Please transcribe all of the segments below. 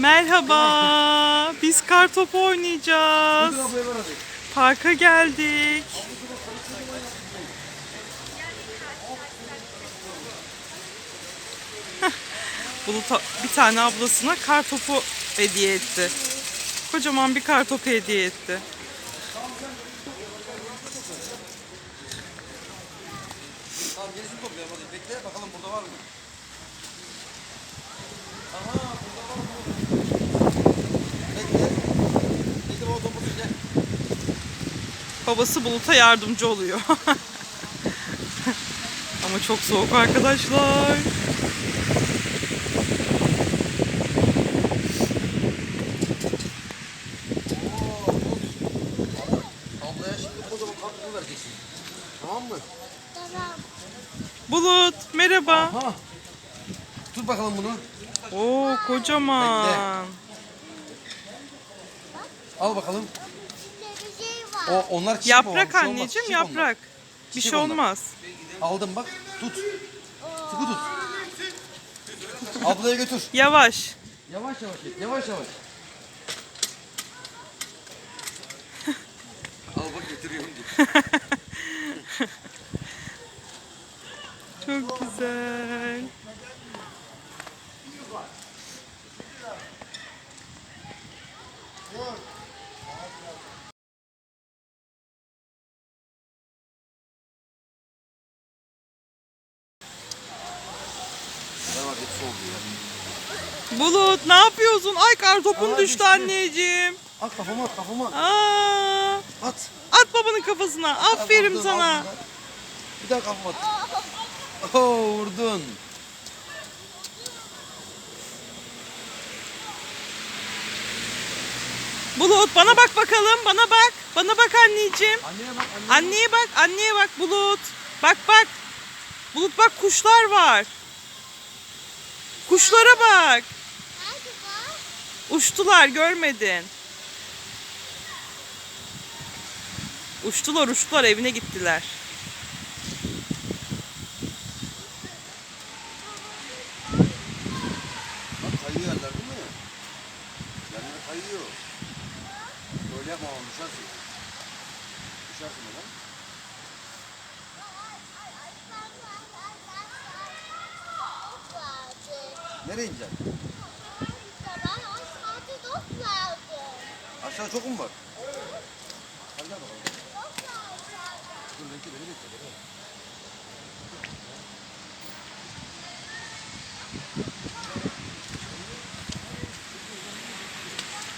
Merhaba. Biz kartopu oynayacağız. Parka geldik. Bulut bir tane ablasına kartopu hediye etti. Kocaman bir kartopu hediye etti. Tamam gerisini toplayalım hadi. Bekle bakalım burada var mı? Aha burada var mı? Bekle. Bekle baba topu gel. Babası Bulut'a yardımcı oluyor. Ama çok soğuk arkadaşlar. Tamam mı? Bulut merhaba. Aha. Tut bakalım bunu. Oo kocaman. Al bakalım. O onlar babam, Yaprak şey olmaz. anneciğim Çiçek onlar. yaprak. Bir Çiçek şey onlar. olmaz. Aldım bak. Tut. Sıkı tut. Ablaya götür. Yavaş. Yavaş yavaş git. Yavaş yavaş. Al bak getiriyorum. Çok güzel. Ne var hepsi oldu ya. Bulut ne yapıyorsun? Ay kartopun Aa, düştü düştü. anneciğim. At kafama at kafama. Aa, At. at babanın kafasına. Aferin Vurdun, sana. al. Bir daha kafama at. Oo vurdun. Bulut bana bak bakalım. Bana bak. Bana bak anneciğim. Anneye bak anneye. Anneye bak. Anneye bak Bulut. Bak bak. Bulut bak kuşlar var. Kuşlara bak. Uçtular görmedin. Uçtular uçtular evine gittiler. Bak kayıyor yerler değil mi? Yerler kayıyor. Böyle yapma oğlum düşersin. Düşersin oğlum. Nereye ineceksin? Aşağı çok mu var? Hadi gel bakalım. Dur bekle beni bekle. beni.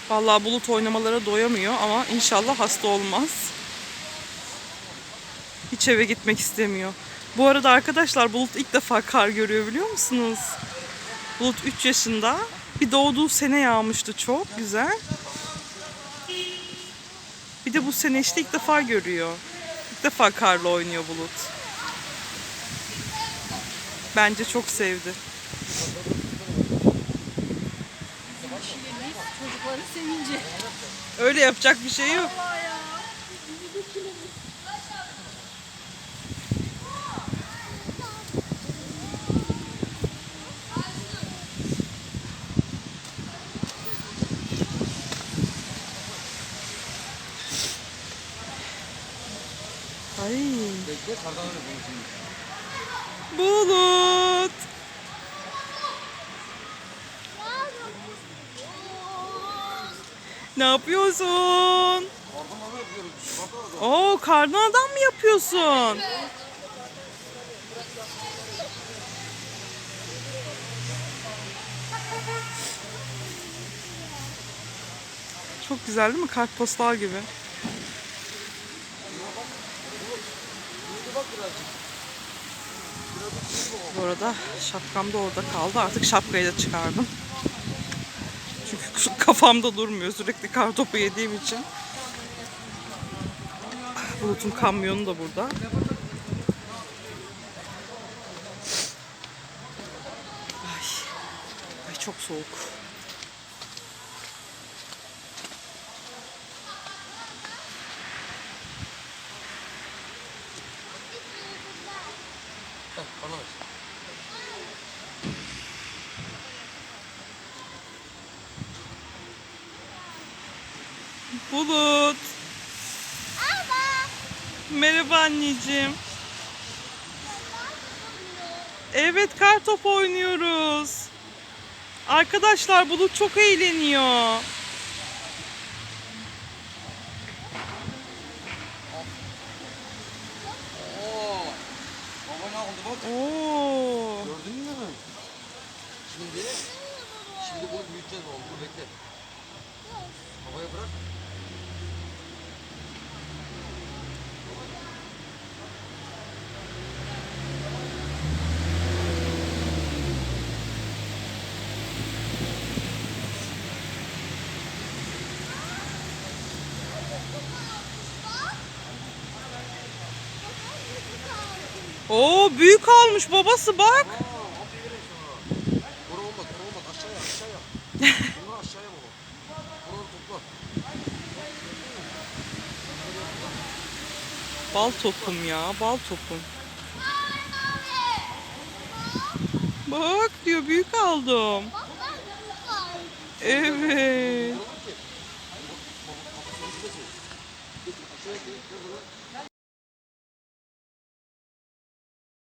Vallahi Bulut oynamalara doyamıyor ama inşallah hasta olmaz. Hiç eve gitmek istemiyor. Bu arada arkadaşlar Bulut ilk defa kar görüyor biliyor musunuz? Bulut 3 yaşında. Bir doğduğu sene yağmıştı çok güzel. Bir de bu sene işte ilk defa görüyor. İlk defa karla oynuyor Bulut. Bence çok sevdi. Çocukların sevinci. Öyle yapacak bir şey yok. Ay. Bekle kardan öyle. Bulut. Ne yapıyorsun? Kardan yapıyoruz. Oo, kardan adam mı yapıyorsun? Çok güzel değil mi? Kartpostal gibi. Bu arada şapkam da orada kaldı. Artık şapkayı da çıkardım. Çünkü kafamda durmuyor sürekli kartopu yediğim için. Bulut'un kamyonu da burada. Ay, ay çok soğuk. Bulut. Ama. Merhaba anneciğim. Evet kar topu oynuyoruz. Arkadaşlar Bulut çok eğleniyor. Baba. Oo. Gördün mü? Şimdi şimdi bunu büyüteceğiz oğlum. Dur bekle. Havaya bırak. Oo büyük almış babası bak. Aa, aferin sana. Bura olmaz, bura olmaz. Aşağıya, aşağıya. Bunları aşağıya baba. Buraları topla. Bal topum ya bal topum. Bak diyor büyük aldım. Evet.